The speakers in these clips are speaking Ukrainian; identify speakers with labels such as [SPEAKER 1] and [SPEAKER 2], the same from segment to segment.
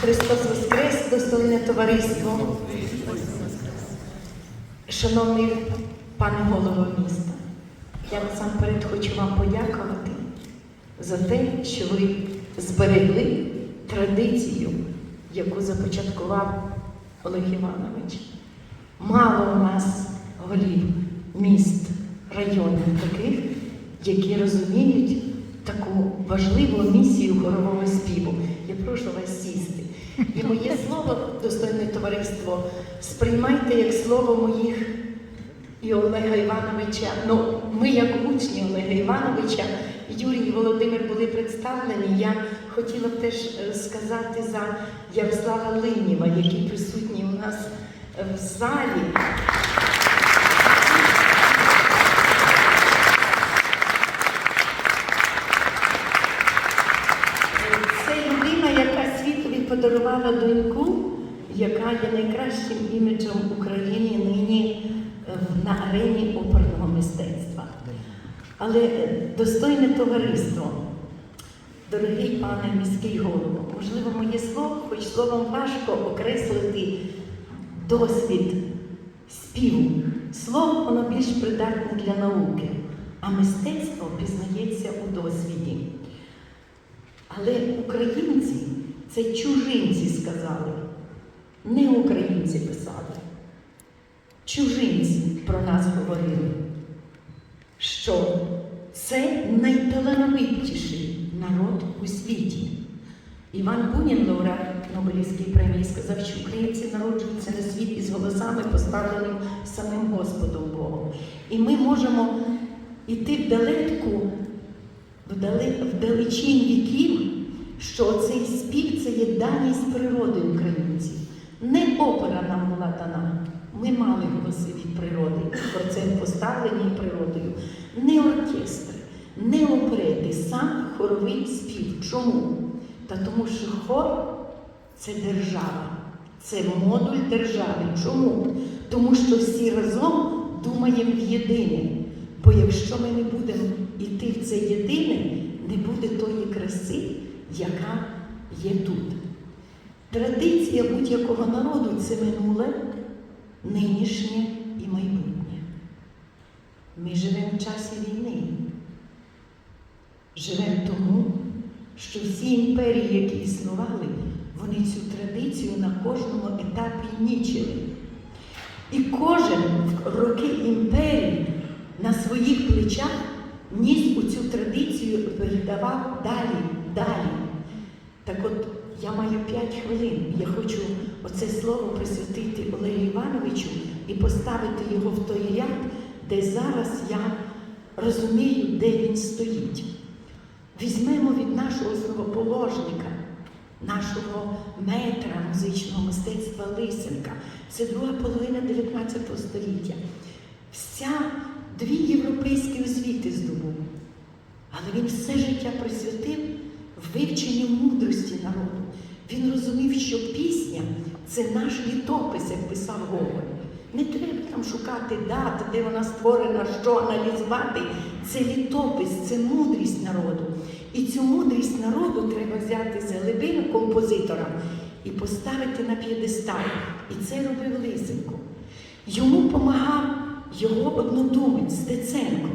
[SPEAKER 1] Христос Воскрес, достойне товариство. Шановний пане голово міста, я насамперед хочу вам подякувати за те, що ви зберегли традицію, яку започаткував Олег Іванович. Мало у нас голів міст, районів таких, які розуміють таку важливу місію хорового співу. Я прошу вас сісти. І моє слово, достойне товариство, сприймайте як слово моїх і Олега Івановича. Ну, ми, як учні Олега Івановича, Юрій і Володимир були представлені. Я хотіла б теж е, сказати за Ярослава Линіва, який присутній у нас в залі. Подарувала доньку, яка є найкращим іміджем України нині е, на арені оперного мистецтва. Але е, достойне товариство, дорогий пане міський голово, можливо, моє слово, хоч словом важко окреслити досвід співу. Слово воно більш придатне для науки, а мистецтво пізнається у досвіді. Але українці це чужинці сказали, не українці писали. Чужинці про нас говорили, що це найталановитіший народ у світі. Іван Бунін, лауреат Нобелівської премії, сказав, що українці народжуються на світ із голосами, поставленим самим Господом Богом. І ми можемо йти вдалеку вдалечінь віків, що цей спів це природи українців. Не опера нам була дана. Ми мали голоси від природи, про це поставлені природою. Не оркестри, не оперети, сам хоровий спів. Чому? Та тому що хор це держава, це модуль держави. Чому? Тому що всі разом думаємо в єдине. Бо якщо ми не будемо йти в це єдине, не буде тої краси, яка є тут. Традиція будь-якого народу це минуле, нинішнє і майбутнє. Ми живемо в часі війни. Живемо тому, що всі імперії, які існували, вони цю традицію на кожному етапі нічили. І кожен в роки імперії на своїх плечах ніс у цю традицію передавав далі, далі. Так от я маю п'ять хвилин. Я хочу оце слово присвятити Олегу Івановичу і поставити його в той ряд, де зараз я розумію, де він стоїть. Візьмемо від нашого основоположника, нашого метра музичного мистецтва Лисенка. Це друга половина 19 століття. Вся дві європейські освіти здобув. Але він все життя присвятив вивченню мудрості народу. Він розумів, що пісня це наш літопис, як писав Гоголь. Не треба там шукати дати, де вона створена, що аналізувати. Це літопис, це мудрість народу. І цю мудрість народу треба взяти за глибину композитора і поставити на п'єдестал. І це робив Лисенко. Йому допомагав його однодумець Стеценко.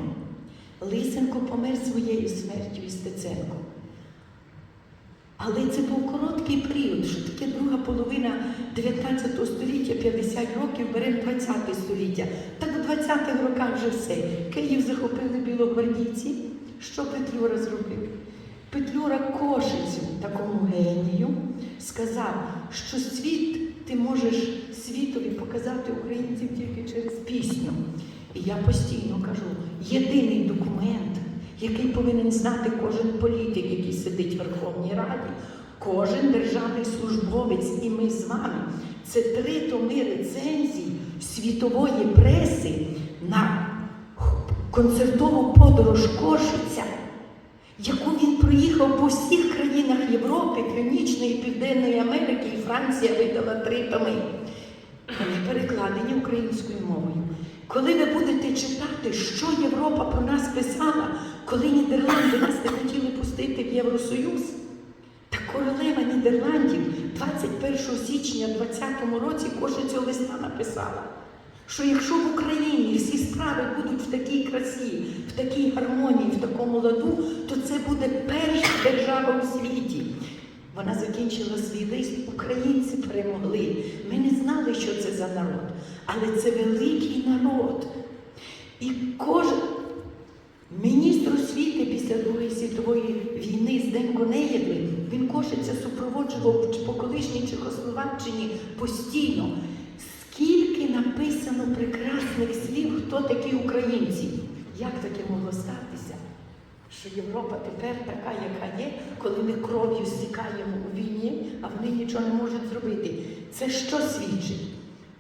[SPEAKER 1] Лисенко помер своєю смертю і Стеценко. Але це був короткий період, що таке друга половина 19 століття, 50 років, беремо 20 століття. Так у 20-х роках вже все. Київ захопили білогвардійці. Що Петлюра зробив? Петлюра Кошицю, такому генію, сказав, що світ ти можеш світові показати українців тільки через пісню. І я постійно кажу, єдиний документ, який повинен знати кожен політик, який сидить в Верховній Раді, кожен державний службовець, і ми з вами. Це три томи рецензій світової преси на концертову подорож Кошиця, яку він проїхав по всіх країнах Європи, Північної, Південної Америки, і Франція видала три томи. Вони перекладені українською мовою. Коли ви будете читати, що Європа про нас писала, коли Нідерланди нас не хотіли пустити в Євросоюз, та королева Нідерландів 21 січня 20-му році кожен цього листа написала, що якщо в Україні всі справи будуть в такій красі, в такій гармонії, в такому ладу, то це буде перша держава у світі. Вона закінчила свій лист, українці перемогли. Ми не знали, що це за народ, але це великий народ. І кожен міністр освіти після Другої світової війни Зденко Неєвий, він кошиця супроводжував по колишній Чехословаччині постійно. Скільки написано прекрасних слів, хто такі українці? Як таке могло статися? Що Європа тепер така, яка є, коли ми кров'ю стікаємо у війні, а вони нічого не можуть зробити. Це що свідчить?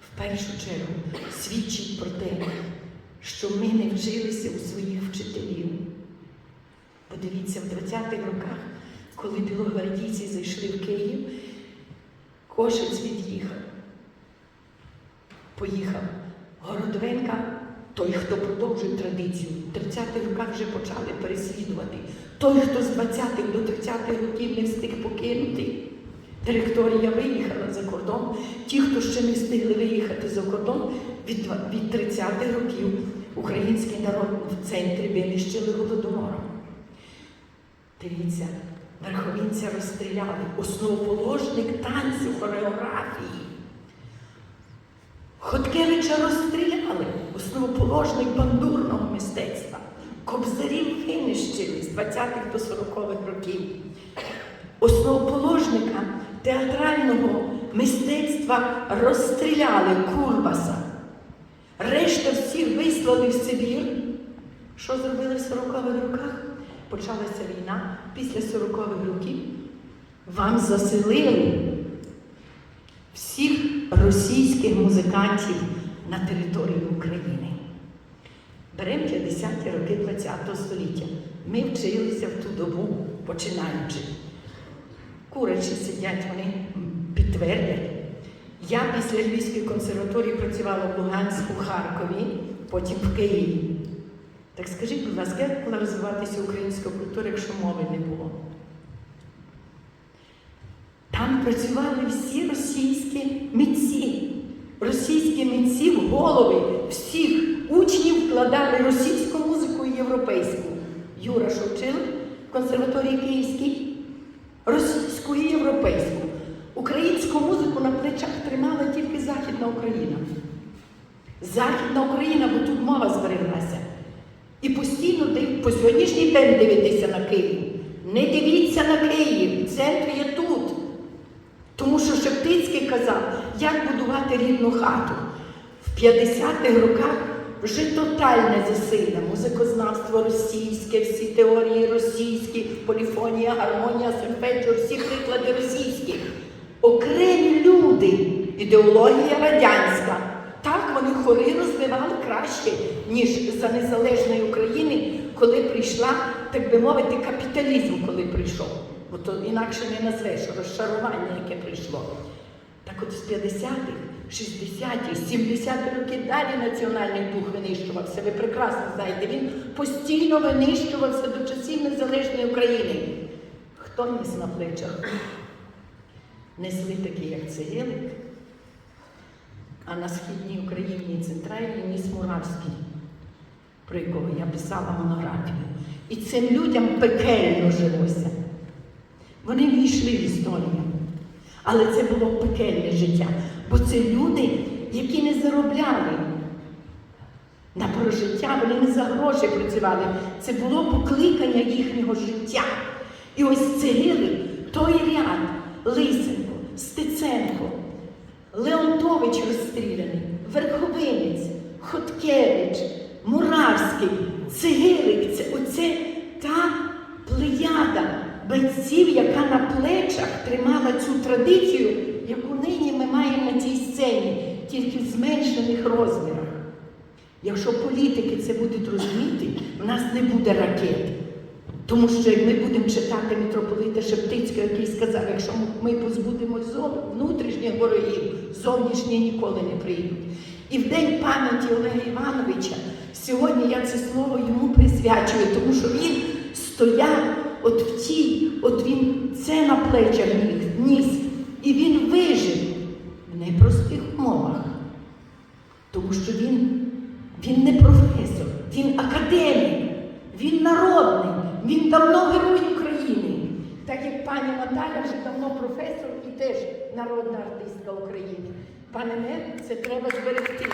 [SPEAKER 1] В першу чергу свідчить про те, що ми не вчилися у своїх вчителів. Подивіться, в 20-х роках, коли білогвардійці зайшли в Київ, Кошець від'їхав. Поїхав. Городовенка, той, хто продовжує традицію, в 30-х роках вже почали переслідувати. Той, хто з 20-х до 30-х років не встиг покинути. Директорія виїхала за кордон. Ті, хто ще не встигли виїхати за кордон, від 30-х років український народ в центрі винищили голодомором. Дивіться, верховінця розстріляли, основоположник танцю, хореографії. Хоткевича розстріляли, основоположник бандурного мистецтва. Кобзарів винищили з 20-х до 40-х років. Основоположника театрального мистецтва розстріляли Курбаса. Решта всіх вислали в Сибір. Що зробили в 40-х роках? Почалася війна після 40-х років. Вам заселили всіх російських музикантів на території України. Беремо 50-ті роки ХХ століття. Ми вчилися в ту добу, починаючи. Курачі сидять, вони підтвердять. Я після Львівської консерваторії працювала в Луганську, Харкові, потім в Києві. Так скажіть, будь ласка, як могла розвиватися українська культура, якщо мови не було? Там працювали всі російські митці. Російські митці в голови всіх учнів вкладали російську музику і європейську. Юра Шовчил в консерваторії Київській, російську і європейську. Українську музику на плечах тримала тільки Західна Україна. Західна Україна, бо тут мова збереглася. І постійно по сьогоднішній день дивитися на Київ. Не дивіться на Київ, центр є тут. Тому що Шептицький казав, як будувати рідну хату. В 50-х роках вже тотальне засилля, музикознавство російське, всі теорії російські, поліфонія, гармонія, сольфеджіо, всі приклади російські. Окремі люди, ідеологія радянська. Вони розвивали краще, ніж за незалежної України, коли прийшла, так би мовити, капіталізм, коли прийшов. Бо то інакше не назвеш розчарування, яке прийшло. Так от з 50-х, 60-х, 70-х років далі національний дух винищувався. Ви прекрасно знаєте, він постійно винищувався до часів незалежної України. Хто ніс на плечах? Несли такі, як Цегелик, а на східній Україні і центральній ніс Муравський, про якого я писала монографію. І цим людям пекельно жилося. Вони війшли в історію. Але це було пекельне життя. Бо це люди, які не заробляли на прожиття, вони не за гроші працювали. Це було покликання їхнього життя. І ось Цегили, той ряд, Лисенко, Стеценко, Леонтович розстріляний, Верховинець, Хоткевич, Муравський, Цегилик, це оце та плеяда бойців, яка на плечах тримала цю традицію, яку нині ми маємо на цій сцені, тільки в зменшених розмірах. Якщо політики це будуть розуміти, в нас не буде ракет. Тому що як ми будемо читати митрополита Шептицького, який сказав, якщо ми позбудемось внутрішніх ворогів, зовнішні ніколи не прийдуть. І в день пам'яті Олега Івановича сьогодні я це слово йому присвячую, тому що він стояв от в тій, от він це на плечах ніс, і він вижив в непростих умовах, тому що він, він не професор, він академік, він народний він давно герой України. Так як пані Наталя вже давно професор і теж народна артистка України. Пане не це треба зберегти.